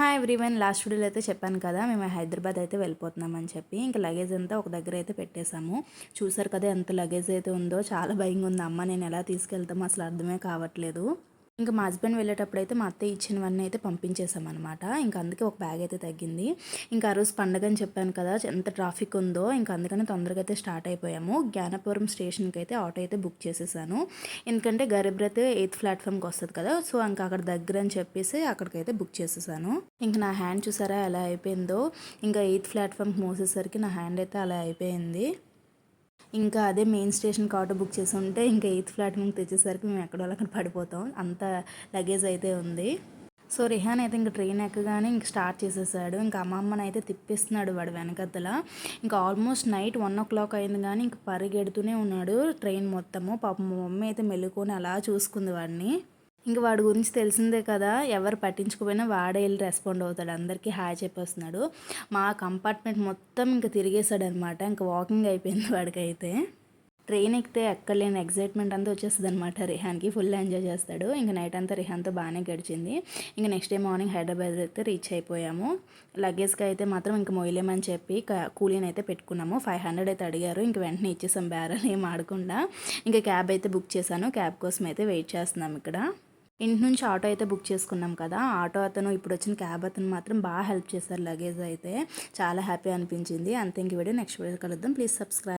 Hi everyone last వీడియోలో అయితే చెప్పాను కదా మేము హైదరాబాద్ అయితే వెళ్ళిపోతున్నామని చెప్పి. ఇంకా లగేజ్ అంతా ఒక దగ్గర అయితే పెట్టేశాము. చూసారు కదా ఎంత లగేజ్ అయితే ఉందో చాలా భయంగా ఉంది. అమ్మ నేను ఎలా తీసుకెళ్తామో అసలు అర్థమే కావట్లేదు. ఇంకా మా హస్బెండ్ వెళ్ళేటప్పుడు అయితే మా అత్తయ్య ఇచ్చినవన్నీ అయితే పంపించేసామన్నమాట ఇంకా అందుకే ఒక బ్యాగ్ అయితే తగ్గింది. ఇంకా ఆ రోజు పండగ అని చెప్పాను కదా ఎంత ట్రాఫిక్ ఉందో ఇంకా అందుకని తొందరగా అయితే స్టార్ట్ అయిపోయాము. జ్ఞానపురం స్టేషన్కి అయితే ఆటో అయితే బుక్ చేసేసాను. ఎందుకంటే గరీబ్రత్ ఎయిత్ ప్లాట్ఫామ్కి వస్తుంది కదా సో ఇంకా అక్కడ దగ్గర అని చెప్పేసి అక్కడికైతే బుక్ చేసేసాను. ఇంకా నా హ్యాండ్ చూసారా ఎలా అయిపోయిందో ఇంకా ఎయిత్ ప్లాట్ఫామ్కి మోసేసరికి నా హ్యాండ్ అయితే అలా అయిపోయింది. ఇంకా అదే మెయిన్ స్టేషన్కి ఆటో బుక్ చేసి ఉంటే ఇంకా ఎయిత్ ఫ్లాట్ ప్లాట్ఫామ్కి తెచ్చేసరికి మేము ఎక్కడో అక్కడ పడిపోతాం. అంత లగేజ్ అయితే ఉంది. సో రిహాన్ అయితే ఇంకా ట్రైన్ ఎక్కగానే ఇంక స్టార్ట్ చేసేసాడు. ఇంకా అమ్మమ్మని అయితే తిప్పిస్తున్నాడు వాడు వెనకతల. ఇంకా almost night one o'clock అయింది కానీ ఇంక పరిగెడుతూనే ఉన్నాడు ట్రైన్ మొత్తము. పాపం మా మమ్మీ అయితే మెల్లుకొని అలా చూసుకుంది వాడిని. ఇంక వాడి గురించి తెలిసిందే కదా ఎవరు పట్టించుకోపోయినా వాడే వెళ్ళి రెస్పాండ్ అవుతాడు. అందరికీ హాయ్ చెప్పేస్తున్నాడు. మా కంపార్ట్మెంట్ మొత్తం ఇంకా తిరిగేశాడు అనమాట ఇంకా వాకింగ్ అయిపోయింది వాడికైతే. ట్రైన్ ఎక్కితే ఎక్కలేని ఎగ్జైట్మెంట్ అంతా వచ్చేస్తుంది అనమాట రిహాన్కి ఫుల్ ఎంజాయ్ చేస్తాడు. ఇంకా నైట్ అంతా రిహాన్తో బాగానే గడిచింది. ఇంకా నెక్స్ట్ డే మార్నింగ్ హైదరాబాద్ అయితే రీచ్ అయిపోయాము. లగేజ్కి అయితే మాత్రం ఇంకా మొయ్యలేమని చెప్పి కూలీని అయితే పెట్టుకున్నాము. ఫైవ్ హండ్రెడ్ అయితే అడిగారు. ఇంక వెంటనే ఇచ్చేసాం. బేరాలు ఏం ఆడకుండా. ఇంకా క్యాబ్ అయితే బుక్ చేశాను. క్యాబ్ కోసం అయితే వెయిట్ చేస్తున్నాం ఇక్కడ. ఇంటి నుంచి ఆటో అయితే బుక్ చేసుకున్నాం కదా. ఆటో అతను ఇప్పుడు వచ్చిన క్యాబ్ అతను మాత్రం బాగా హెల్ప్ చేశారు లగేజ్ అయితే. చాలా హ్యాపీ అనిపించింది. అంతే ఇంక వీడియో నెక్స్ట్ వీడియో కలుద్దాం. Please subscribe.